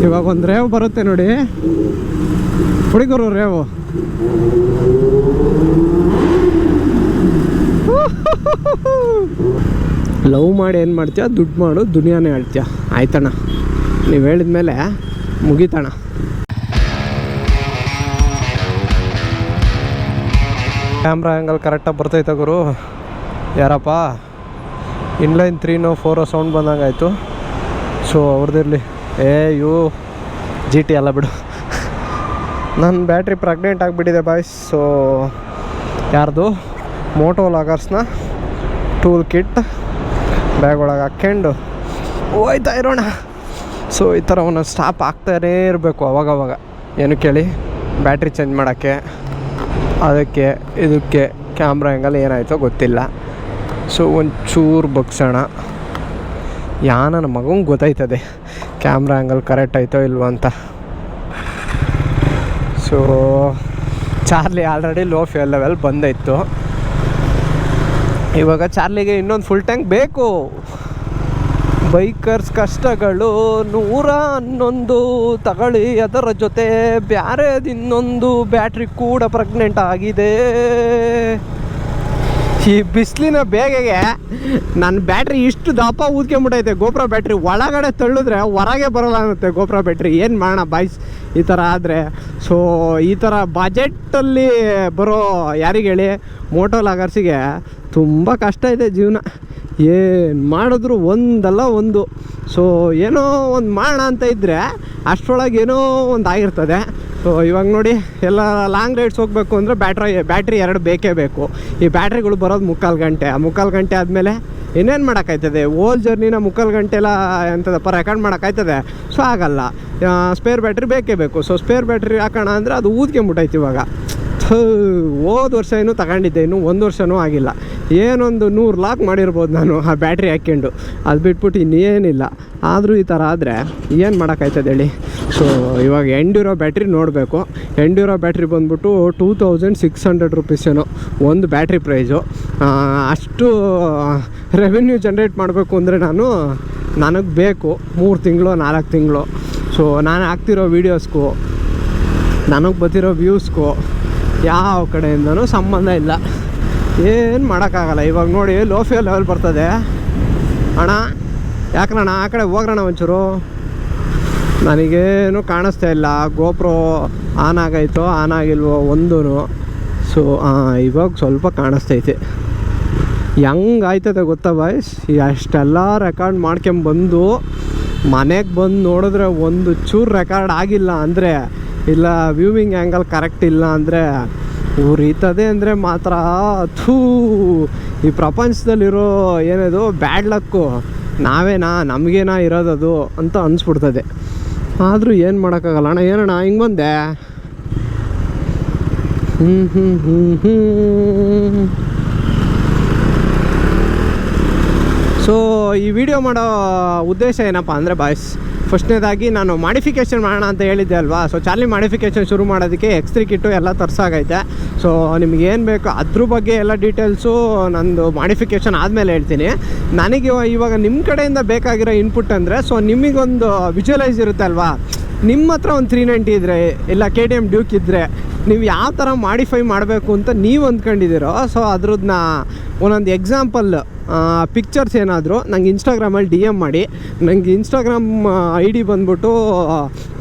ಇವಾಗ ಒಂದು ರೇವ್ ಬರುತ್ತೆ ನೋಡಿ. ಹುಡುಗರು ರೇವು. ಲವ್ ಮಾಡಿ ಏನು ಮಾಡ್ತೀಯ? ದುಡ್ಡು ಮಾಡು, ದುನಿಯಾನೇ ಹೇಳ್ತೀಯ? ಆಯ್ತಣ್ಣ. ನೀವು ಹೇಳಿದ್ಮೇಲೆ ಮುಗೀತಣ್ಣ. ಕ್ಯಾಮ್ರಾ ಆ್ಯಂಗಲ್ ಕರೆಕ್ಟಾಗಿ ಬರ್ತೈತೆ ಗುರು. ಯಾರಪ್ಪ? ಇನ್ಲೈನ್ ತ್ರೀನೋ ಫೋರೋ ಸೌಂಡ್ ಬಂದಂಗಾಯ್ತು. ಸೊ ಅವ್ರದ್ದಿರಲಿ ಏ ಯು ಜಿ ಟಿ ಅಲ್ಲ ಬಿಡು. ನನ್ನ ಬ್ಯಾಟ್ರಿ ಪ್ರೆಗ್ನೆಂಟ್ ಆಗಿಬಿಟ್ಟಿದೆ ಬಾಯ್ಸ್ ಸೊ ಯಾರ್ದು? ಮೋಟೋ ಲಾಗರ್ಸ್ನ ಟೂಲ್ ಕಿಟ್ ಬ್ಯಾಗ್ ಒಳಗೆ ಹಾಕ್ಕೊಂಡು ಹೋಯ್ತಾ ಇರೋಣ. ಸೊ ಈ ಥರ ಒಂದೊಂದು ಸ್ಟಾಪ್ ಆಗ್ತಾನೇ ಇರಬೇಕು ಅವಾಗವಾಗ. ಏನು ಕೇಳಿ? ಬ್ಯಾಟ್ರಿ ಚೇಂಜ್ ಮಾಡೋಕ್ಕೆ ಅದಕ್ಕೆ ಇದಕ್ಕೆ ಕ್ಯಾಮ್ರಾ ಆ್ಯಂಗಲ್ ಏನಾಯಿತೋ ಗೊತ್ತಿಲ್ಲ. ಸೊ ಒಂಚೂರು ಬಗ್ಸೋಣ. ಯಾ ನನ್ನ ಮಗಂಗೆ ಗೊತ್ತಾಯ್ತದೆ. ಕ್ಯಾಮ್ರಾ ಆ್ಯಂಗಲ್ ಕರೆಕ್ಟ್ ಆಯ್ತೋ ಇಲ್ವೋ ಅಂತ. So Charlie already low fuel level ಬಂದೈತು ಇವಾಗ ಚಾರ್ಲಿಗೆ ಇನ್ನೊಂದು ಫುಲ್ ಟ್ಯಾಂಕ್ ಬೇಕು. ಬೈಕರ್ಸ್ ಕಷ್ಟಗಳು ನೂರ ಹನ್ನೊಂದು ತಗೊಳ್ಳಿ ಅದರ ಜೊತೆ ಬ್ಯಾರೆದು ಇನ್ನೊಂದು ಬ್ಯಾಟ್ರಿ ಕೂಡ ಪ್ರೆಗ್ನೆಂಟ್ ಆಗಿದೆ. ಈ ಬಿಸಿಲಿನ ಬೇಗೆಗೆ ನನ್ನ ಬ್ಯಾಟ್ರಿ ಇಷ್ಟು ದಪ್ಪ ಊದ್ಕೊಂಬಿಟ್ಟೈತೆ ಗೋಪುರ ಬ್ಯಾಟ್ರಿ ಒಳಗಡೆ ತಳ್ಳಿದ್ರೆ ಹೊರಗೆ ಬರೋಲ್ಲ ಅನ್ನುತ್ತೆ ಗೋಪುರ ಬ್ಯಾಟ್ರಿ. ಏನು ಮಾಡೋಣ ಬಾಯ್ಸ್ ಈ ಥರ ಆದರೆ ಸೊ ಈ ಥರ ಬಜೆಟಲ್ಲಿ ಬರೋ ಯಾರಿಗೆ ಹೇಳಿ ಮೋಟೋ ಲಾಗರ್ಸಿಗೆ ತುಂಬ ಕಷ್ಟ ಇದೆ ಜೀವನ. ಏನು ಮಾಡಿದ್ರು ಒಂದಲ್ಲ ಒಂದು. ಸೊ ಏನೋ ಒಂದು ಮಾಡೋಣ ಅಂತ ಇದ್ದರೆ ಅಷ್ಟರೊಳಗೆ ಏನೋ ಒಂದು ಆಗಿರ್ತದೆ. ಸೊ ಇವಾಗ ನೋಡಿ ಎಲ್ಲ ಲಾಂಗ್ ರೈಡ್ಸ್ ಹೋಗಬೇಕು ಅಂದರೆ ಬ್ಯಾಟ್ರಿ ಬ್ಯಾಟ್ರಿ ಎರಡು ಬೇಕೇ ಬೇಕು. ಈ ಬ್ಯಾಟ್ರಿಗಳು ಬರೋದು ಮುಕ್ಕಾಲು ಗಂಟೆ. ಆ ಮುಕ್ಕಾಲು ಗಂಟೆ ಆದಮೇಲೆ ಇನ್ನೇನು ಮಾಡೋಕ್ಕಾಯ್ತದೆ? ಓಲ್ ಜರ್ನಿನ ಮುಕ್ಕಾಲು ಗಂಟೆ ಎಲ್ಲ ಎಂಥದಪ್ಪ ರೆಕಾರ್ಡ್ ಮಾಡೋಕ್ಕಾಯ್ತದೆ? ಸೊ ಆಗಲ್ಲ. ಸ್ಪೇರ್ ಬ್ಯಾಟ್ರಿ ಬೇಕೇ ಬೇಕು. ಸೊ ಸ್ಪೇರ್ ಬ್ಯಾಟ್ರಿ ಹಾಕೋಣ ಅಂದರೆ ಅದು ಊದ್ಕೊಂಬಿಟ್ಟೈತೆ ಇವಾಗ. ಹೋದ ವರ್ಷ ಏನು ತಗೊಂಡಿದ್ದೆ. ಇನ್ನೂ ಒಂದು ವರ್ಷವೂ ಆಗಿಲ್ಲ. ಏನೊಂದು ನೂರು ಲಾಕ್ ಮಾಡಿರ್ಬೋದು ನಾನು ಆ ಬ್ಯಾಟ್ರಿ ಹಾಕ್ಕೊಂಡು ಅದು ಬಿಟ್ಬಿಟ್ಟು ಇನ್ನೇನಿಲ್ಲ. ಆದರೂ ಈ ಥರ ಆದರೆ ಏನು ಮಾಡೋಕ್ಕಾಯ್ತದೆ ಹೇಳಿ? ಸೊ ಇವಾಗ ಎಂಡ್ಯೂರೋ ಬ್ಯಾಟ್ರಿ ನೋಡಬೇಕು. ಎಂಡ್ಯೂರೋ ಬ್ಯಾಟ್ರಿ ಬಂದ್ಬಿಟ್ಟು ಟೂ ತೌಸಂಡ್ ಸಿಕ್ಸ್ ಹಂಡ್ರೆಡ್ ರುಪೀಸೇನೋ ಒಂದು ಬ್ಯಾಟ್ರಿ ಪ್ರೈಸು ಅಷ್ಟು ರೆವೆನ್ಯೂ ಜನ್ರೇಟ್ ಮಾಡಬೇಕು ಅಂದರೆ ನಾನು, ನನಗೆ ಬೇಕು. ಮೂರು ತಿಂಗಳು, ನಾಲ್ಕು ತಿಂಗಳು. ಸೊ ನಾನು ಹಾಕ್ತಿರೋ ವೀಡಿಯೋಸ್ಗೂ ನನಗೆ ಬರ್ತಿರೋ ವ್ಯೂಸ್ಗೂ ಯಾವ ಕಡೆಯಿಂದನೂ ಸಂಬಂಧ ಇಲ್ಲ. ಏನು ಮಾಡೋಕ್ಕಾಗಲ್ಲ. ಇವಾಗ ನೋಡಿ ಲೋ ಫ್ಯೂಲ್ ಲೆವೆಲ್ ಬರ್ತದೆ. ಅಣ್ಣ ಯಾಕಣ್ಣ, ಆ ಕಡೆ ಹೋಗ್ರಣ ಒಂಚೂರು? ನನಗೇನು ಕಾಣಿಸ್ತಾ ಇಲ್ಲ. ಗೋಪ್ರೋ ಆನ್ ಆಗೈತೋ, ಆನ್ ಆಗಿಲ್ವೋ ಒಂದೂ ಸೊ ಇವಾಗ ಸ್ವಲ್ಪ ಕಾಣಿಸ್ತೈತೆ. ಹೆಂಗೆ ಆಯ್ತದೆ ಗೊತ್ತಾ ಬಾಯ್ಸ್ ಅಷ್ಟೆಲ್ಲ ರೆಕಾರ್ಡ್ ಮಾಡ್ಕೊಂಬಂದು ಮನೆಗೆ ಬಂದು ನೋಡಿದ್ರೆ ಒಂದು ಚೂರು ರೆಕಾರ್ಡ್ ಆಗಿಲ್ಲ ಅಂದರೆ, ಇಲ್ಲ ವ್ಯೂವಿಂಗ್ ಆ್ಯಂಗಲ್ ಕರೆಕ್ಟ್ ಇಲ್ಲ ಅಂದರೆ ಉರಿತದೆ ಅಂದರೆ ಮಾತ್ರ. ಥೂ, ಈ ಪ್ರಪಂಚದಲ್ಲಿರೋ ಏನದು ಬ್ಯಾಡ್ ಲಕ್ಕು ನಾವೇನಾ? ನಮಗೇನಾ ಇರೋದದು ಅಂತ ಅನಿಸ್ಬಿಡ್ತದೆ. ಆದರೂ ಏನು ಮಾಡೋಕ್ಕಾಗಲ್ಲ? ಅಣ್ಣ, ಏನಣ್ಣ? ಹಿಂಗೆ ಬಂದೆ. ಹ್ಞೂ ಹ್ಞೂ ಹ್ಞೂ ಸೊ ಈ ವಿಡಿಯೋ ಮಾಡೋ ಉದ್ದೇಶ ಏನಪ್ಪ ಅಂದರೆ ಬಾಯ್ಸ್ ಫಸ್ಟ್ನೇದಾಗಿ ನಾನು ಮಾಡಿಫಿಕೇಷನ್ ಮಾಡೋಣ ಅಂತ ಹೇಳಿದ್ದೆ ಅಲ್ವಾ? ಸೊ ಚಾರ್ಲಿ ಮಾಡಿಫಿಕೇಷನ್ ಶುರು ಮಾಡೋದಕ್ಕೆ ಎಕ್ಸ್ ತ್ರೀ ಕಿಟ್ಟು ಎಲ್ಲ ತರ್ಸಾಗೈತೆ. ಸೊ ನಿಮ್ಗೆ ಏನು ಬೇಕು ಅದ್ರ ಬಗ್ಗೆ ಎಲ್ಲ ಡೀಟೇಲ್ಸು ನಂದು ಮಾಡಿಫಿಕೇಷನ್ ಆದಮೇಲೆ ಹೇಳ್ತೀನಿ. ನನಗೆ ಇವ- ಇವಾಗ ನಿಮ್ಮ ಕಡೆಯಿಂದ ಬೇಕಾಗಿರೋ ಇನ್ಪುಟ್ ಅಂದರೆ ಸೊ ನಿಮಗೊಂದು ವಿಜುವಲೈಸ್ ಇರುತ್ತೆ ಅಲ್ವಾ? ನಿಮ್ಮ ಹತ್ರ ಒಂದು ತ್ರೀ ನೈಂಟಿ ಇದ್ದರೆ ಇಲ್ಲ ಕೆ ಟಿ ಎಂ ಡ್ಯೂಕ್ ಇದ್ದರೆ ನೀವು ಯಾವ ಥರ ಮಾಡಿಫೈ ಮಾಡಬೇಕು ಅಂತ ನೀವು ಅಂದ್ಕೊಂಡಿದ್ದೀರೋ ಸೊ ಅದ್ರದ್ದನ್ನ ಒಂದೊಂದು ಎಕ್ಸಾಂಪಲ್ ಪಿಕ್ಚರ್ಸ್ ಏನಾದರೂ ನಂಗೆ ಇನ್ಸ್ಟಾಗ್ರಾಮಲ್ಲಿ ಡಿ ಎಂ ಮಾಡಿ. ನಂಗೆ ಇನ್ಸ್ಟಾಗ್ರಾಮ್ ಐ ಡಿ ಬಂದ್ಬಿಟ್ಟು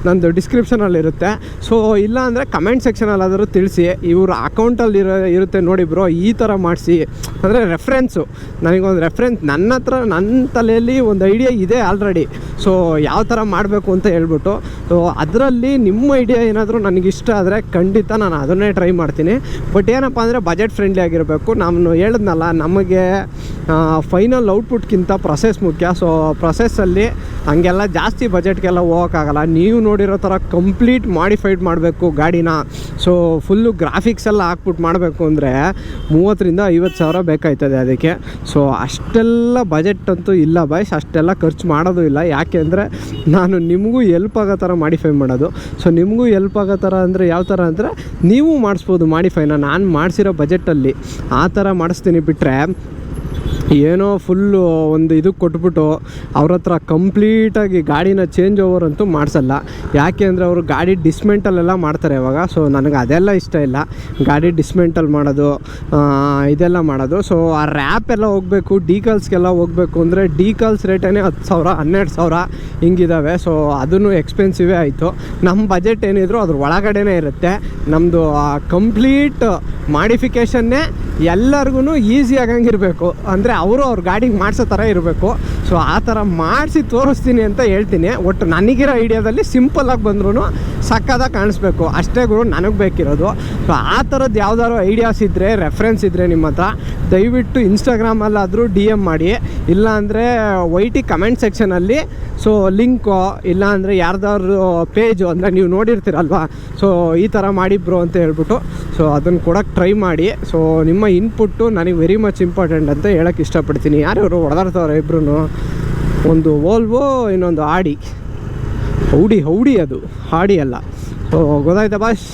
ನಂದು ಡಿಸ್ಕ್ರಿಪ್ಷನಲ್ಲಿರುತ್ತೆ ಸೊ ಇಲ್ಲ ಅಂದರೆ ಕಮೆಂಟ್ ಸೆಕ್ಷನಲ್ಲಾದರೂ ತಿಳಿಸಿ, ಇವ್ರ ಅಕೌಂಟಲ್ಲಿ ಇರೋ, ಇರುತ್ತೆ ನೋಡಿ ಬ್ರೋ ಈ ಥರ ಮಾಡಿಸಿ. ಅಂದರೆ ರೆಫ್ರೆನ್ಸು ನನಗೊಂದು ರೆಫ್ರೆನ್ಸ್ ನನ್ನ ಹತ್ರ ನನ್ನ ತಲೆಯಲ್ಲಿ ಒಂದು ಐಡಿಯಾ ಇದೆ ಆಲ್ರೆಡಿ ಸೊ ಯಾವ ಥರ ಮಾಡಬೇಕು ಅಂತ ಹೇಳ್ಬಿಟ್ಟು. ಸೊ ಅದರಲ್ಲಿ ನಿಮ್ಮ ಐಡಿಯಾ ಏನಾದರೂ ನನಗಿಷ್ಟ ಆದರೆ ಖಂಡಿತ ನಾನು ಅದನ್ನೇ ಟ್ರೈ ಮಾಡ್ತೀನಿ. ಬಟ್ ಏನಪ್ಪ ಅಂದರೆ ಬಜೆಟ್ ಫ್ರೆಂಡ್ಲಿ ಆಗಿರಬೇಕು. ನಾನು ಹೇಳಿದ್ನಲ್ಲ, ನಮಗೆ ಫೈನಲ್ ಔಟ್ಪುಟ್ಗಿಂತ ಪ್ರೊಸೆಸ್ ಮುಖ್ಯ. ಸೊ ಪ್ರೊಸೆಸ್ಸಲ್ಲಿ ಹಂಗೆಲ್ಲ ಜಾಸ್ತಿ ಬಜೆಟ್ಗೆಲ್ಲ ಹೋಗೋಕ್ಕಾಗಲ್ಲ. ನೀವು ನೋಡಿರೋ ಥರ ಕಂಪ್ಲೀಟ್ ಮಾಡಿಫೈಡ್ ಮಾಡಬೇಕು ಗಾಡಿನ. ಸೊ ಫುಲ್ಲು ಗ್ರಾಫಿಕ್ಸ್ ಎಲ್ಲ ಹಾಕ್ಬಿಟ್ಟು ಮಾಡಬೇಕು ಅಂದರೆ ಮೂವತ್ತರಿಂದ ಐವತ್ತು ಸಾವಿರ ಬೇಕಾಯ್ತದೆ ಅದಕ್ಕೆ. ಸೊ ಅಷ್ಟೆಲ್ಲ ಬಜೆಟ್ ಅಂತೂ ಇಲ್ಲ ಬಾಯ್ಸ್ ಅಷ್ಟೆಲ್ಲ ಖರ್ಚು ಮಾಡೋದು ಇಲ್ಲ. ಯಾಕೆ ಅಂದರೆ ನಾನು ನಿಮಗೂ ಎಲ್ಪ್ ಆಗೋ ಥರ ಮಾಡಿಫೈ ಮಾಡೋದು. ಸೊ ನಿಮಗೂ ಎಲ್ಪ್ ಆಗೋ ಥರ ಅಂದರೆ ಯಾವ ಥರ ಅಂದರೆ ನೀವು ಮಾಡಿಸ್ಬೋದು ಮಾಡಿಫೈನ ನಾನು ಮಾಡಿಸಿರೋ ಬಜೆಟಲ್ಲಿ ಆ ಥರ ಮಾಡಿಸ್ತೀನಿ ಬಿಟ್ಟರೆ ಏನೋ ಫುಲ್ಲು ಒಂದು ಇದಕ್ಕೆ ಕೊಟ್ಬಿಟ್ಟು ಅವ್ರ ಹತ್ರ ಕಂಪ್ಲೀಟಾಗಿ ಗಾಡಿನ ಚೇಂಜ್ ಓವರ್ ಅಂತೂ ಮಾಡಿಸಲ್ಲ. ಯಾಕೆ ಅಂದರೆ ಅವರು ಗಾಡಿ ಡಿಸ್ಮೆಂಟಲೆಲ್ಲ ಮಾಡ್ತಾರೆ ಇವಾಗ. ಸೊ ನನಗೆ ಅದೆಲ್ಲ ಇಷ್ಟ ಇಲ್ಲ. ಗಾಡಿ ಡಿಸ್ಮೆಂಟಲ್ ಮಾಡೋದು ಇದೆಲ್ಲ ಮಾಡೋದು. ಸೊ ಆ ರ್ಯಾಪ್ ಎಲ್ಲ ಹೋಗಬೇಕು ಡೀಕಲ್ಸ್ಗೆಲ್ಲ ಹೋಗಬೇಕು ಅಂದರೆ ಡೀಕಲ್ಸ್ ರೇಟೇ ಹತ್ತು ಸಾವಿರ, ಹನ್ನೆರಡು ಸಾವಿರ ಹಿಂಗಿದ್ದಾವೆ ಸೊ ಅದನ್ನು ಎಕ್ಸ್ಪೆನ್ಸಿವೇ ಆಯಿತು. ನಮ್ಮ ಬಜೆಟ್ ಏನಿದ್ರು ಅದ್ರ ಒಳಗಡೆನೇ ಇರುತ್ತೆ. ನಮ್ಮದು ಕಂಪ್ಲೀಟ್ ಮಾಡಿಫಿಕೇಷನ್ನೇ ಎಲ್ಲರಿಗೂ ಈಸಿ ಆಗಂಗಿರಬೇಕು. ಅಂದರೆ ಅವರು ಅವ್ರ ಗಾಡಿಗೆ ಮಾಡಿಸೋ ಥರ ಇರಬೇಕು. ಸೊ ಆ ಥರ ಮಾಡಿಸಿ ತೋರಿಸ್ತೀನಿ ಅಂತ ಹೇಳ್ತೀನಿ. ಒಟ್ಟು ನನಗಿರೋ ಐಡಿಯಾದಲ್ಲಿ ಸಿಂಪಲ್ಲಾಗಿ ಬಂದ್ರೂ ಸಕ್ಕದಾಗಿ ಕಾಣಿಸ್ಬೇಕು. ಅಷ್ಟೇ ಗುರು, ನನಗೆ ಬೇಕಿರೋದು. ಸೊ ಆ ಥರದ್ದು ಯಾವ್ದಾದ್ರು ಐಡಿಯಾಸ್ ಇದ್ದರೆ ರೆಫರೆನ್ಸ್ ಇದ್ದರೆ ನಿಮ್ಮ ಹತ್ರ, ದಯವಿಟ್ಟು ಇನ್ಸ್ಟಾಗ್ರಾಮಲ್ಲಾದರೂ ಡಿ ಎಂ ಮಾಡಿ. ಇಲ್ಲಾಂದರೆ ವೈ ಟಿ ಕಮೆಂಟ್ ಸೆಕ್ಷನಲ್ಲಿ ಸೊ ಲಿಂಕು, ಇಲ್ಲಾಂದರೆ ಯಾರ್ದಾದ್ರು ಪೇಜು, ಅಂದರೆ ನೀವು ನೋಡಿರ್ತೀರಲ್ವಾ? ಸೊ ಈ ಥರ ಮಾಡಿ ಬ್ರೋ ಅಂತ ಹೇಳ್ಬಿಟ್ಟು ಸೊ ಅದನ್ನು ಕೊಡೋಕ್ಕೆ ಟ್ರೈ ಮಾಡಿ. ಸೊ ನಿಮ್ಮ ಇನ್ಪುಟ್ಟು ನನಗೆ ವೆರಿ ಮಚ್ ಇಂಪಾರ್ಟೆಂಟ್ ಅಂತ ಹೇಳೋಕ್ಕೆ ಇಷ್ಟಪಡ್ತೀನಿ. ಯಾರ್ಯಾರು ಹೊಡೆದಾಡ್ತವ್ರೆ ಇಬ್ರು ಒಂದು ಓಲ್ವೋ ಇನ್ನೊಂದು ಆಡಿ ಹೌಡಿ ಹೌಡಿ ಅದು. ಹಾಡಿ ಅಲ್ಲ. ಗೊತ್ತಾಯ್ತಾ ಬಾಸ್?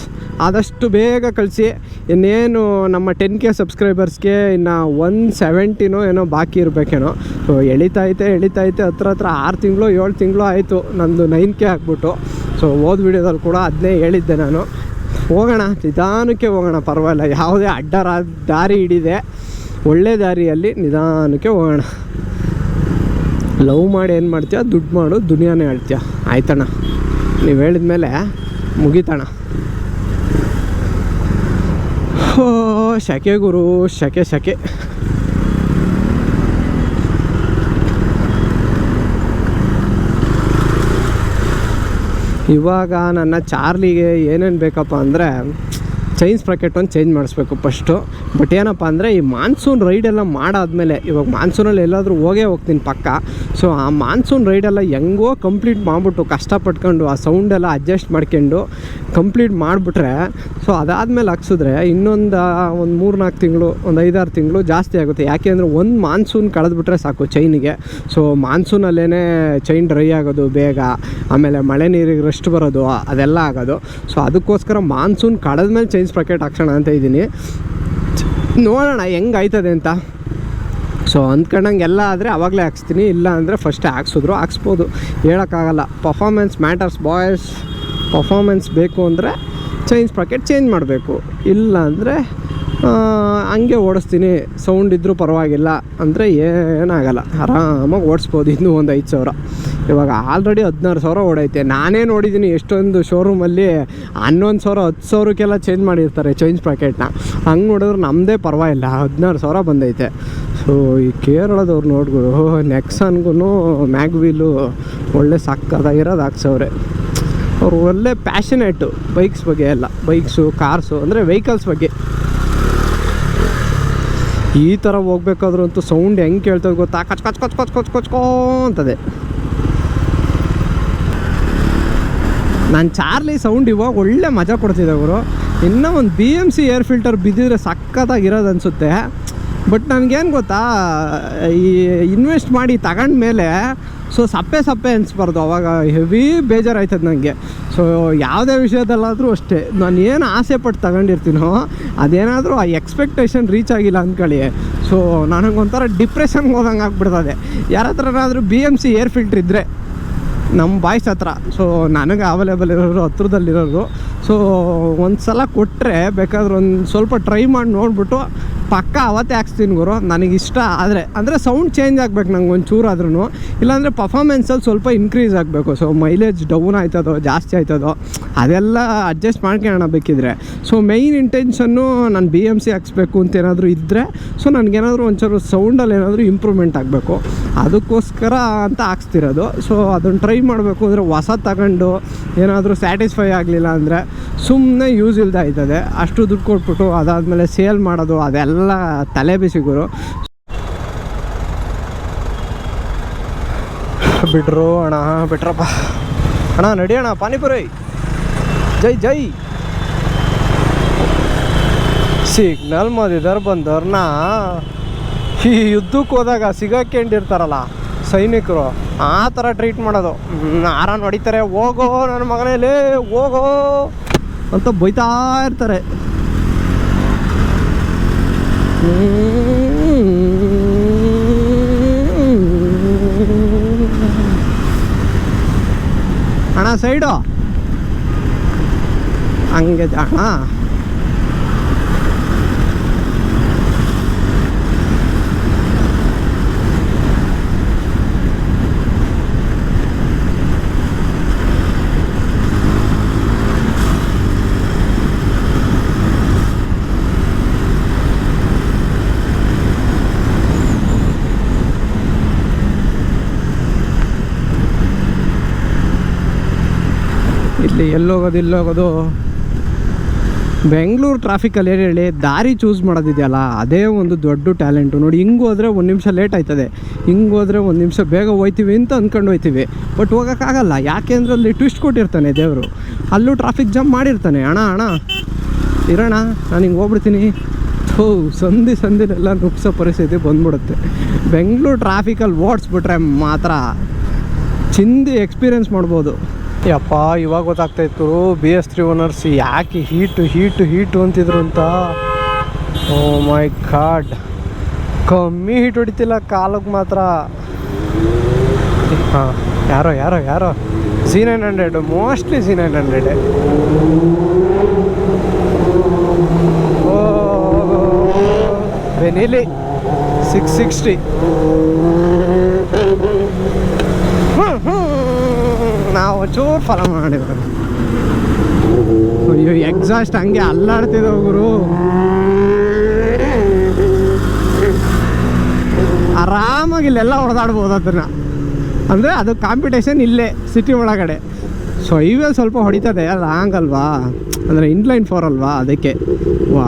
ಆದಷ್ಟು ಬೇಗ ಕಳಿಸಿ. ಇನ್ನೇನು ನಮ್ಮ ಟೆನ್ ಕೆ ಸಬ್ಸ್ಕ್ರೈಬರ್ಸ್ಗೆ ಇನ್ನು ಒನ್ ಸೆವೆಂಟಿನೋ ಏನೋ ಬಾಕಿ ಇರಬೇಕೇನೋ. ಸೊ ಎಳಿತೈತೆ ಎಳಿತೈತೆ ಹತ್ರ ಹತ್ರ ಆರು ತಿಂಗಳು, ಏಳು ತಿಂಗಳು ಆಯಿತು. ನಂದು ನೈನ್ ಕೆ ಹಾಕ್ಬಿಟ್ಟು ಸೊ ಓದ್ ವಿಡಿಯೋದಲ್ಲಿ ಕೂಡ ಅದನ್ನೇ ಹೇಳಿದ್ದೆ ನಾನು. ಹೋಗೋಣ. ನಿಧಾನಕ್ಕೆ ಹೋಗೋಣ. ಪರವಾಗಿಲ್ಲ. ಯಾವುದೇ ಅಡ್ಡ ದಾರಿ ಹಿಡಿದೆ. ಒಳ್ಳೆ ದಾರಿಯಲ್ಲಿ ನಿಧಾನಕ್ಕೆ ಹೋಗೋಣ. ಲವ್ ಮಾಡಿ ಏನು ಮಾಡ್ತೀಯ? ದುಡ್ಡು ಮಾಡು, ದುನಿಯಾನೇ ಹೇಳ್ತೀಯ? ಆಯ್ತಣ್ಣ. ನೀವು ಹೇಳಿದ ಮೇಲೆ ಮುಗಿತಣ ಓ ಶಕೆ ಗುರು, ಶಕೆ ಶಕೆ. ಇವಾಗ ನನ್ನ ಚಾರ್ಲಿಗೆ ಏನೇನು ಬೇಕಪ್ಪ ಅಂದರೆ ಚೈನ್ ಸ್ಪ್ರಾಕೆಟ್ ಒಂದು ಚೇಂಜ್ ಮಾಡಿಸ್ಬೇಕು ಫಸ್ಟು ಬಟ್ ಏನಪ್ಪ ಅಂದರೆ ಈ ಮಾನ್ಸೂನ್ ರೈಡೆಲ್ಲ ಮಾಡಾದಮೇಲೆ, ಇವಾಗ ಮಾನ್ಸೂನಲ್ಲಿ ಎಲ್ಲಾದರೂ ಹೋಗೇ ಹೋಗ್ತೀನಿ ಪಕ್ಕ. ಸೊ ಆ ಮಾನ್ಸೂನ್ ರೈಡೆಲ್ಲ ಹೆಂಗೋ ಕಂಪ್ಲೀಟ್ ಮಾಡಿಬಿಟ್ಟು ಕಷ್ಟಪಟ್ಕೊಂಡು ಆ ಸೌಂಡೆಲ್ಲ ಅಡ್ಜಸ್ಟ್ ಮಾಡ್ಕೊಂಡು ಕಂಪ್ಲೀಟ್ ಮಾಡಿಬಿಟ್ರೆ ಸೊ ಅದಾದಮೇಲೆ ಹಾಕ್ಸಿದ್ರೆ ಇನ್ನೊಂದು ಒಂದು ಮೂರು ನಾಲ್ಕು ತಿಂಗಳು, ಒಂದು ಐದಾರು ತಿಂಗಳು ಜಾಸ್ತಿ ಆಗುತ್ತೆ. ಯಾಕೆ ಅಂದರೆ ಒಂದು ಮಾನ್ಸೂನ್ ಕಳೆದ್ಬಿಟ್ರೆ ಸಾಕು ಚೈನಿಗೆ ಸೊ ಮಾನ್ಸೂನಲ್ಲೇ ಚೈನ್ ಡ್ರೈ ಆಗೋದು ಬೇಗ, ಆಮೇಲೆ ಮಳೆ ನೀರಿಗೆ ರೆಸ್ಟ್ ಬರೋದು, ಅದೆಲ್ಲ ಆಗೋದು. ಸೊ ಅದಕ್ಕೋಸ್ಕರ ಮಾನ್ಸೂನ್ ಕಳೆದ್ಮೇಲೆ ಚೈನ್ ಸ್ಪ್ರಾಕೆಟ್ ಹಾಕ್ಸೋಣ ಅಂತ ಇದ್ದೀನಿ. ನೋಡೋಣ ಹೆಂಗೆ ಆಯ್ತದೆ ಅಂತ. ಸೊ ಅಂದ್ಕೊಂಡಂಗೆ ಎಲ್ಲ ಆದರೆ ಆವಾಗಲೇ ಹಾಕ್ಸ್ತೀನಿ. ಇಲ್ಲ ಅಂದರೆ ಫಸ್ಟೇ ಹಾಕ್ಸಿದ್ರು. ಹಾಕ್ಸ್ಬೋದು. ಹೇಳೋಕ್ಕಾಗಲ್ಲ. ಪರ್ಫಾಮೆನ್ಸ್ ಮ್ಯಾಟರ್ಸ್ ಬಾಯ್ಸ್ ಪರ್ಫಾಮೆನ್ಸ್ ಬೇಕು ಅಂದರೆ ಚೈನ್ಸ್ ಸ್ಪ್ರಾಕೆಟ್ ಚೇಂಜ್ ಮಾಡಬೇಕು. ಇಲ್ಲ ಅಂದರೆ ಹಂಗೆ ಓಡಿಸ್ತೀನಿ. ಸೌಂಡ್ ಇದ್ದರೂ ಪರವಾಗಿಲ್ಲ ಅಂದರೆ ಏನಾಗಲ್ಲ. ಆರಾಮಾಗಿ ಓಡಿಸ್ಬೋದು ಇನ್ನೂ ಒಂದು ಐದು ಸಾವಿರ. ಇವಾಗ ಆಲ್ರೆಡಿ ಹದಿನಾರು ಸಾವಿರ ಓಡೈತೆ. ನಾನೇ ನೋಡಿದ್ದೀನಿ ಎಷ್ಟೊಂದು ಶೋರೂಮಲ್ಲಿ ಹನ್ನೊಂದು ಸಾವಿರ, ಹತ್ತು ಸಾವಿರಕ್ಕೆಲ್ಲ ಚೇಂಜ್ ಮಾಡಿರ್ತಾರೆ ಚೇಂಜ್ ಪ್ಯಾಕೆಟ್ನ ಹಂಗೆ ನೋಡಿದ್ರೆ ನಮ್ಮದೇ ಪರವಾಗಿಲ್ಲ. ಹದಿನಾರು ಸಾವಿರ ಬಂದೈತೆ. ಸೊ ಈ ಕೇರಳದವ್ರು ನೋಡ್ಬೋದು ನೆಕ್ಸಾನ್ಗೂ ಮ್ಯಾಗ್ವೀಲು ಒಳ್ಳೆ ಸಕ್ಕದಾಗಿರೋದು ಹಾಕ್ಸವ್ರೆ. ಅವ್ರು ಒಳ್ಳೆ ಪ್ಯಾಷನೇಟು ಬೈಕ್ಸ್ ಬಗ್ಗೆ ಎಲ್ಲ ಬೈಕ್ಸು ಕಾರ್ಸು ಅಂದರೆ ವೆಹಿಕಲ್ಸ್ ಬಗ್ಗೆ. ಈ ಥರ ಹೋಗ್ಬೇಕಾದ್ರೂ ಅಂತೂ ಸೌಂಡ್ ಹೆಂಗೆ ಕೇಳ್ತದೆ ಗೊತ್ತಾ? ಕಚ್ ಕಚ್ ಕಚ್ ಕಚ್ ಕಚ್ ಕಚ್ಕೋ ಅಂತದೆ. ನಾನು ಚಾರ್ಲಿ ಸೌಂಡ್ ಇವಾಗ ಒಳ್ಳೆ ಮಜಾ ಕೊಡ್ತಿದ್ದೆ ಅವರು ಇನ್ನೂ ಒಂದು B M C air filter ಬಿದ್ದಿದ್ರೆ ಸಖತ್ತಾಗಿರೋದು ಅನಿಸುತ್ತೆ. ಬಟ್ ನನಗೇನು ಗೊತ್ತಾ, ಈ ಇನ್ವೆಸ್ಟ್ ಮಾಡಿ ತಗೊಂಡ್ಮೇಲೆ ಸೊ ಸಪ್ಪೆ ಸಪ್ಪೆ ಅನಿಸ್ಬಾರ್ದು, ಅವಾಗ ಹೆವಿ ಬೇಜಾರಾಯ್ತದೆ ನನಗೆ ಸೊ ಯಾವುದೇ ವಿಷಯದಲ್ಲಾದರೂ ಅಷ್ಟೇ, ನಾನು ಏನು ಆಸೆ ಪಟ್ಟು ತಗೊಂಡಿರ್ತೀನೋ, ಅದೇನಾದರೂ ಆ ಎಕ್ಸ್ಪೆಕ್ಟೇಷನ್ ರೀಚ್ ಆಗಿಲ್ಲ ಅಂದ್ಕೊಳ್ಳಿ ಸೊ ನನಗೊಂಥರ ಡಿಪ್ರೆಷನ್ಗೆ ಹೋದಂಗೆ ಆಗ್ಬಿಡ್ತದೆ. ಯಾರ ಹತ್ರನಾದರೂ B M C air filter ಇದ್ದರೆ ನಮ್ಮ ಬಾಯ್ಸ್ ಹತ್ರ. ಸೊ ನನಗೆ ಅವೈಲೇಬಲ್ ಇರೋರು ಹತ್ರದಲ್ಲಿರೋರು. ಸೊ ಒಂದು ಸಲ ಕೊಟ್ಟರೆ ಬೇಕಾದ್ರೆ ಒಂದು ಸ್ವಲ್ಪ ಟ್ರೈ ಮಾಡಿ ನೋಡಿಬಿಟ್ಟು ಪಕ್ಕ ಅವತ್ತೇ ಹಾಕ್ಸ್ತೀನಿ ಗುರು. ನನಗೆ ಇಷ್ಟ ಆದರೆ, ಅಂದರೆ ಸೌಂಡ್ ಚೇಂಜ್ ಆಗಬೇಕು ನಂಗೆ ಒಂಚೂರು ಆದ್ರೂ ಇಲ್ಲಾಂದರೆ ಪರ್ಫಾಮೆನ್ಸಲ್ಲಿ ಸ್ವಲ್ಪ ಇನ್ಕ್ರೀಸ್ ಆಗಬೇಕು. ಸೊ ಮೈಲೇಜ್ ಡೌನ್ ಆಯ್ತದೋ, ಜಾಸ್ತಿ ಆಯ್ತದೋ, ಅದೆಲ್ಲ ಅಡ್ಜಸ್ಟ್ ಮಾಡ್ಕೊಳ್ಳೋಣ ಬೇಕಿದ್ರೆ. ಸೊ ಮೈನ್ ಇಂಟೆನ್ಷನ್ನು ನಾನು ಬಿ ಎಂ ಸಿ ಹಾಕ್ಸ್ಬೇಕು ಅಂತ ಏನಾದರೂ ಇದ್ದರೆ ಸೊ ನನಗೇನಾದರೂ ಒಂಚೂರು ಸೌಂಡಲ್ಲಿ ಏನಾದರೂ ಇಂಪ್ರೂವ್ಮೆಂಟ್ ಆಗಬೇಕು. ಅದಕ್ಕೋಸ್ಕರ ಅಂತ ಹಾಕ್ಸ್ತಿರೋದು. ಸೊ ಅದನ್ನು ಟ್ರೈ ಮಾಡಬೇಕು. ಅಂದರೆ ಹೊಸ ತಗೊಂಡು ಏನಾದರೂ ಸ್ಯಾಟಿಸ್ಫೈ ಆಗಲಿಲ್ಲ ಅಂದರೆ ಸುಮ್ಮನೆ ಯೂಸ್ ಇಲ್ದಾಯ್ತದೆ ಅಷ್ಟು ದುಡ್ಡು ಕೊಟ್ಬಿಟ್ಟು ಅದಾದಮೇಲೆ ಸೇಲ್ ಮಾಡೋದು ಅದೆಲ್ಲ ತಲೆ ಬಿಸಿಗುರು ಬಿಟ್ರು ಅಣ್ಣ, ಬಿಟ್ರಪ್ಪ. ಅಣ್ಣ ನಡಿಯೋಣ ಪಾನಿಪುರಿ. ಜೈ ಜೈ. ಸಿಗ್ನಲ್ ಮದಿದಾರ ಬಂದವ್ರನ್ನ ಈ ಯುದ್ಧಕ್ಕೆ ಹೋದಾಗ ಇರ್ತಾರಲ್ಲ ಸೈನಿಕರು, ಆ ಥರ ಟ್ರೀಟ್ ಮಾಡೋದು. ಆರ ಹೊಡಿತಾರೆ, ಹೋಗೋ ನನ್ನ ಮಗನೇಲಿ ಹೋಗೋ ಅಂತ ಬೈತಾ ಇರ್ತಾರೆ. ಅಣ್ಣ ಸೈಡು. ಹಂಗೆ ಅಣ್ಣ. ಎಲ್ಲೋಗೋದು, ಇಲ್ಲೋಗೋದು. ಬೆಂಗಳೂರು ಟ್ರಾಫಿಕಲ್ಲಿ ಏನು ಹೇಳಿ, ದಾರಿ ಚೂಸ್ ಮಾಡೋದಿದೆಯಲ್ಲ, ಅದೇ ಒಂದು ದೊಡ್ಡ ಟ್ಯಾಲೆಂಟು ನೋಡಿ, ಹಿಂಗೆ ಹೋದರೆ ಒಂದು ನಿಮಿಷ ಲೇಟ್ ಆಯ್ತದೆ. ಹಿಂಗೆ ಹೋದರೆ ಒಂದು ನಿಮಿಷ ಬೇಗ ಹೋಯ್ತೀವಿ ಅಂತ ಅಂದ್ಕೊಂಡು ಹೋಯ್ತೀವಿ. ಬಟ್ ಹೋಗೋಕ್ಕಾಗಲ್ಲ ಯಾಕೆ ಅಂದರೆ ಅಲ್ಲಿ ಟ್ವಿಸ್ಟ್ ಕೊಟ್ಟಿರ್ತಾನೆ ದೇವರು. ಅಲ್ಲೂ ಟ್ರಾಫಿಕ್ ಜಾಮ್ ಮಾಡಿರ್ತಾನೆ. ಅಣ್ಣ ಅಣ್ಣ. ಇರೋಣ ನಾನು ಹಿಂಗೆ ಹೋಗ್ಬಿಡ್ತೀನಿ. ಹೋ ಸಂಧಿ, ಸಂಧಿನೆಲ್ಲ ನುಗ್ಸೋ ಪರಿಸ್ಥಿತಿ ಬಂದ್ಬಿಡುತ್ತೆ. ಬೆಂಗಳೂರು ಟ್ರಾಫಿಕಲ್ಲಿ ಓಡಿಸ್ಬಿಟ್ರೆ ಮಾತ್ರ ಚಿಂದಿ ಎಕ್ಸ್ಪೀರಿಯೆನ್ಸ್ ಮಾಡ್ಬೋದು. ಯಪ್ಪ, ಇವಾಗ ಗೊತ್ತಾಗ್ತಾ ಇತ್ತು ಬಿ ಎಸ್ ತ್ರೀ ಓನರ್ಸ್ ಯಾಕೆ ಹೀಟು ಹೀಟು ಹೀಟು ಅಂತಿದ್ರು ಅಂತ? ಓ ಮೈ ಗಾಡ್. ಕಮ್ಮಿ ಹೀಟ್ ಹೊಡಿತಿಲ್ಲ ಕಾಲಕ್ಕೆ ಮಾತ್ರ. ಹಾಂ, ಯಾರೋ ಯಾರೋ ಯಾರೋ? C nine hundred mostly C nine hundred ಓ ಬೆನಿಲಿ ಸಿಕ್ಸ್ ಸಿಕ್ಸ್ಟಿ ನಾವು ಚೂರು ಫಾಲೋ ಮಾಡಿದ್ರು. ಅಯ್ಯೋ ಎಕ್ಸಾಸ್ಟ್ ಹಂಗೆ ಅಲ್ಲಾಡ್ತಿದ್ದ ಗುರು. ಆರಾಮಾಗಿ ಇಲ್ಲೆಲ್ಲ ಹೊಡೆದಾಡ್ಬೋದು ಅದನ್ನು. ಅಂದರೆ ಅದು ಕಾಂಪಿಟೇಷನ್ ಇಲ್ಲೇ ಸಿಟಿ ಒಳಗಡೆ. ಸೊ ಹೈವೇ ಸ್ವಲ್ಪ ಹೊಡಿತದೆ ಲಾಂಗ್ ಅಲ್ವಾ ಅಂದರೆ ಇನ್ಲೈನ್ ಫೋರ್ ಅಲ್ವಾ ಅದಕ್ಕೆ. ವಾ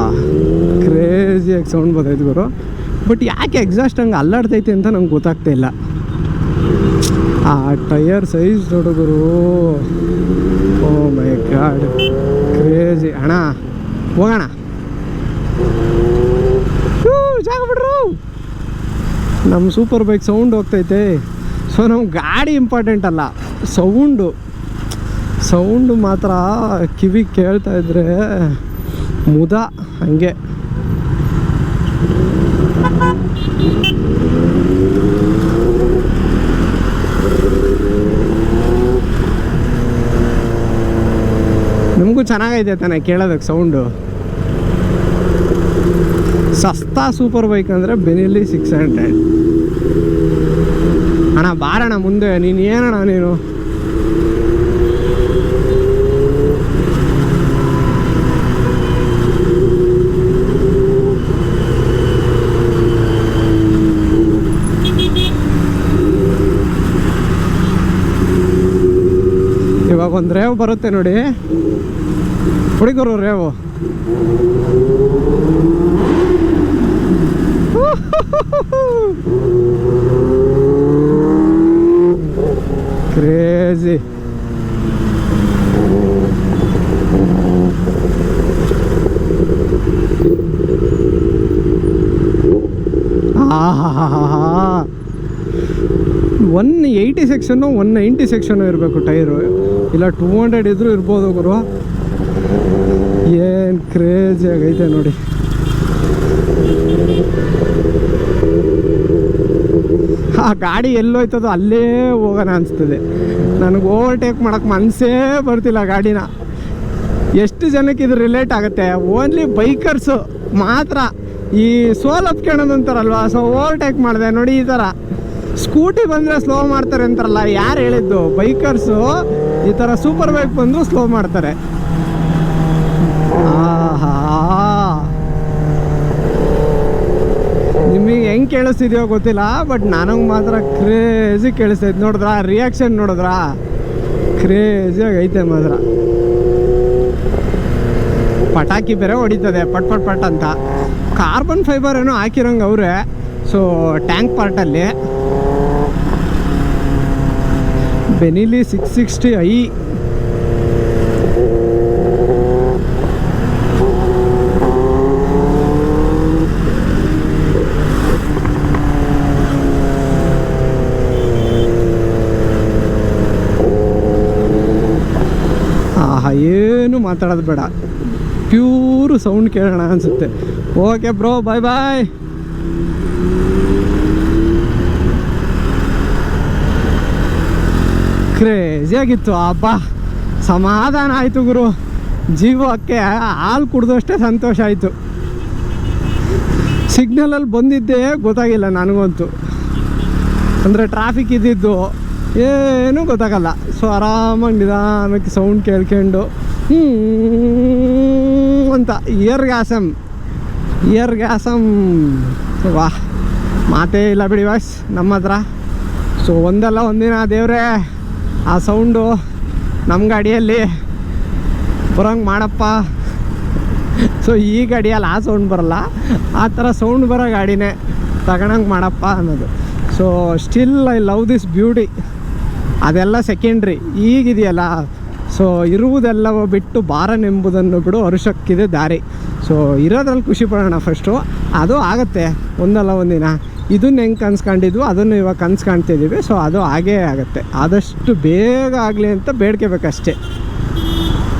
ಕ್ರೇಜಿಯಾಗಿ ಸೌಂಡ್ ಬರ್ತೈತೆ ಗುರು. ಬಟ್ ಯಾಕೆ ಎಕ್ಸಾಸ್ಟ್ ಹಂಗೆ ಅಲ್ಲಾಡ್ತೈತೆ ಅಂತ ನಂಗೆ ಗೊತ್ತಾಗ್ತಾ ಇಲ್ಲ. ಆ ಟೈರ್ ಸೈಜ್ ಹುಡುಗರು ಓ ಮೈ ಗಾಡ್. ಕ್ರೇಜಿ. ಅಣ್ಣ, ಹೋಗೋಣ. ಜಾಗ ಬಿಡ್ರು. ನಮ್ಮ ಸೂಪರ್ ಬೈಕ್ ಸೌಂಡ್ ಹೋಗ್ತೈತೆ. ಸೊ ನಮ್ಮ ಗಾಡಿ ಇಂಪಾರ್ಟೆಂಟ್ ಅಲ್ಲ. ಸೌಂಡು. ಸೌಂಡು ಮಾತ್ರ ಕಿವಿ ಕೇಳ್ತಾ ಇದ್ರೆ ಮುದ, ಹಂಗೆ. ನಿಮಗೂ ಚೆನ್ನಾಗೈತೆ ತಾನೆ ಕೇಳೋದಕ್ಕೆ ಸೌಂಡು? ಸಸ್ತಾ ಸೂಪರ್ ಬೈಕ್ ಅಂದರೆ ಬೆನಿಲಿ ಸಿಕ್ಸ್ ಹಂಡ್ರೆಡ್. ಅಣ್ಣ ಬಾರಣ ಮುಂದೆ, ನೀನು ಏನಣ್ಣ ನೀನು? ಇವಾಗ ಒಂದು ರೇವ್ ಬರುತ್ತೆ ನೋಡಿ. ಹುಡುಗರು Revu crazy one eighty section, one ninety section ಇರಬೇಕು ಟೈರು. ಇಲ್ಲ, ಟೂ ಹಂಡ್ರೆಡ್ ಇದ್ದರೂ ಇರ್ಬೋದು ಗುರು. ಏನು ಕ್ರೇಜಿ ಆಗೈತೆ ನೋಡಿ. ಆ ಗಾಡಿ ಎಲ್ಲೋಯ್ತದೋ ಅಲ್ಲೇ ಹೋಗೋಣ ಅನಿಸ್ತದೆ. ನನಗೆ ಓವರ್ಟೇಕ್ ಮಾಡೋಕ್ಕೆ ಮನಸ್ಸೇ ಬರ್ತಿಲ್ಲ ಗಾಡಿನ. ಎಷ್ಟು ಜನಕ್ಕೆ ಇದು ರಿಲೇಟ್ ಆಗುತ್ತೆ? ಓನ್ಲಿ ಬೈಕರ್ಸು ಮಾತ್ರ. ಈ ಸೋಲ್ ಅಪ್ಕೊಳ್ಳೋದು ಅಂತಾರಲ್ವಾ ಸೊ ಓವರ್ಟೇಕ್ ಮಾಡಿದೆ. ನೋಡಿ ಈ ಥರ ಸ್ಕೂಟಿ ಬಂದರೆ ಸ್ಲೋ ಮಾಡ್ತಾರೆ ಅಂತಾರಲ್ಲ, ಯಾರು ಹೇಳಿದ್ದು? ಬೈಕರ್ಸು ಈ ಥರ ಸೂಪರ್ ಬೈಕ್ ಬಂದು ಸ್ಲೋ ಮಾಡ್ತಾರೆ. ಆಹಾ. ನಿಮಗೆ ಹೆಂಗೆ ಕೇಳಿಸ್ತಿದ್ಯೋ ಗೊತ್ತಿಲ್ಲ, ಬಟ್ ನನಗೆ ಮಾತ್ರ ಕ್ರೇಜಿ ಕೇಳಿಸ್ತೈತೆ ನೋಡಿದ್ರಾ? ರಿಯಾಕ್ಷನ್ ನೋಡಿದ್ರಾ? ಕ್ರೇಜಿಯಾಗಿ ಆಗೈತೆ ಮಾತ್ರ. ಪಟಾಕಿ ಬೇರೆ ಹೊಡಿತದೆ, ಪಟ್ ಪಟ್ ಪಟ್ ಅಂತ. ಕಾರ್ಬನ್ ಫೈಬರ್ ಏನೋ ಹಾಕಿರೋಂಗೆ ಅವರೇ. ಸೊ ಟ್ಯಾಂಕ್ ಪಾರ್ಟಲ್ಲಿ ಬೆನಿಲಿ ಸಿಕ್ಸ್ ಸಿಕ್ಸ್ಟಿ ಐ ಆಹಾ ಏನು ಮಾತಾಡೋದು ಬೇಡ. ಪ್ಯೂರು ಸೌಂಡ್ ಕೇಳೋಣ ಅನಿಸುತ್ತೆ. ಓಕೆ ಬ್ರೋ ಬಾಯ್ ಬಾಯ್ ಕ್ರೇಜಿಯಾಗಿತ್ತು ಹಬ್ಬ ಸಮಾಧಾನ ಆಯಿತು ಗುರು. ಜೀವಕ್ಕೆ ಹಾಲು ಕುಡ್ದಷ್ಟೇ ಸಂತೋಷ ಆಯಿತು. ಸಿಗ್ನಲಲ್ಲಿ ಬಂದಿದ್ದೇ ಗೊತ್ತಾಗಿಲ್ಲ ನನಗಂತೂ. ಅಂದರೆ ಟ್ರಾಫಿಕ್ ಇದ್ದಿದ್ದು ಏನೂ ಗೊತ್ತಾಗಲ್ಲ. ಸೊ ಆರಾಮಾಗಿ ನಿಧಾನಕ್ಕೆ ಸೌಂಡ್ ಕೇಳ್ಕೊಂಡು ಅಂತ. ಇಯರ್ ಗ್ಯಾಸಮ್ ಇಯರ್ ಗ್ಯಾಸಮ್ ವಾಹ್. ಮಾತೇ ಇಲ್ಲ ಬಿಡಿ ವಾಯ್ಸ್ ನಮ್ಮ ಹತ್ರ. ಸೊ ಒಂದಲ್ಲ ಒಂದಿನ ದೇವರೇ, ಆ ಸೌಂಡು ನಮ್ಮ ಗಾಡಿಯಲ್ಲಿ ಬರೋಂಗೆ ಮಾಡಪ್ಪ. ಸೊ ಈ ಗಾಡಿಯಲ್ಲಿ ಆ ಸೌಂಡ್ ಬರಲ್ಲ. ಆ ಥರ ಸೌಂಡ್ ಬರೋ ಗಾಡಿನೇ ತಗೊಳಂಗೆ ಮಾಡಪ್ಪ ಅನ್ನೋದು. So still I love this beauty ಅದೆಲ್ಲ ಸೆಕೆಂಡ್ರಿ ಈಗಿದೆಯಲ್ಲ ಸೊ ಇರುವುದೆಲ್ಲವೂ ಬಿಟ್ಟು ಬಾರನೆಂಬುದನ್ನು ಬಿಡು ಹರುಷಕ್ಕಿದೆ ದಾರಿ. ಸೊ ಇರೋದ್ರಲ್ಲಿ ಖುಷಿ ಪಡೋಣ ಫಸ್ಟು ಅದು ಆಗುತ್ತೆ, ಒಂದಲ್ಲ ಒಂದಿನ. ಇದನ್ನ ಹೆಂಗೆ ಕನ್ಸ್ಕೊಂಡಿದ್ವು, ಅದನ್ನು ಇವಾಗ ಕನ್ಸು ಕಾಣ್ತಿದ್ದೀವಿ ಸೊ ಅದು ಹಾಗೇ ಆಗುತ್ತೆ. ಆದಷ್ಟು ಬೇಗ ಆಗಲಿ ಅಂತ ಬೇಡ್ಕೋಬೇಕಷ್ಟೇ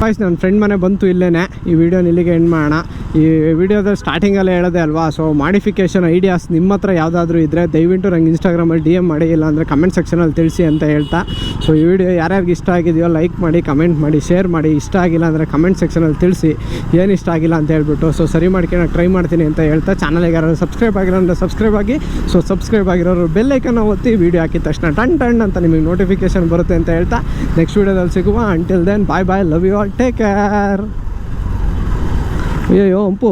ವಾಯ್ಸ್ ನನ್ನ ಫ್ರೆಂಡ್ ಮನೆ ಬಂತು ಇಲ್ಲೇ ಈ ವಿಡಿಯೋನ ಇಲ್ಲಿಗೆ ಎಂಡ್ ಮಾಡೋಣ. ಈ ವಿಡಿಯೋದ ಸ್ಟಾರ್ಟಿಂಗಲ್ಲೇ ಹೇಳೋದೆ ಅಲ್ವಾ? ಸೊ ಮಾಡಿಫಿಕೇಷನ್ ಐಡಿಯಾಸ್ ನಿಮ್ಮ ಹತ್ರ ಯಾವುದಾದ್ರೂ ಇದ್ದರೆ ದಯವಿಟ್ಟು ನಂಗೆ ಇನ್ಸ್ಟಾಗ್ರಾಮಲ್ಲಿ ಡಿ ಎಂ ಮಾಡಿ ಇಲ್ಲ ಅಂದರೆ ಕಮೆಂಟ್ ಸೆಕ್ಷನಲ್ಲಿ ತಿಳಿಸಿ ಅಂತ ಹೇಳ್ತಾ. ಸೊ ಈ ವಿಡಿಯೋ ಯಾರ್ಯಾರಿಗೆ ಇಷ್ಟ ಆಗಿದೆಯೋ ಲೈಕ್ ಮಾಡಿ ಕಮೆಂಟ್ ಮಾಡಿ ಶೇರ್ ಮಾಡಿ, ಇಷ್ಟ ಆಗಿಲ್ಲ ಅಂದರೆ ಕಮೆಂಟ್ ಸೆಕ್ಷನಲ್ಲಿ ತಿಳಿಸಿ ಏನು ಇಷ್ಟ ಆಗಿಲ್ಲ ಅಂತ ಹೇಳ್ಬಿಟ್ಟು. ಸೊ ಸರಿ ಮಾಡ್ಕೊಳಕ್ಕೆ ಟ್ರೈ ಮಾಡ್ತೀನಿ ಅಂತ ಹೇಳ್ತಾ. ಚಾನಲ್ಗೆ ಯಾರು ಸಬ್ಸ್ಕ್ರೈಬ್ ಆಗಿಲ್ಲ ಅಂದರೆ ಸಬ್ಸ್ಕ್ರೈಬ್ ಆಗಿ. ಸೊ ಸಬ್ಸ್ಕ್ರೈಬ್ ಆಗಿರೋರು ಬೆಲ್ಲೈಕನ್ನು ಒತ್ತಿ ವಿಡಿಯೋ ಹಾಕಿದ ತಕ್ಷಣ ಟನ್ ಟನ್ ಅಂತ ನಿಮಗೆ ನೋಟಿಫಿಕೇಶನ್ ಬರುತ್ತೆ ಅಂತ ಹೇಳ್ತಾ. ನೆಕ್ಸ್ಟ್ ವೀಡಿಯೋದಲ್ಲಿ ಸಿಗುವ. Until then bye bye love you all take care ಅಯ್ಯೋ ಅಂಪು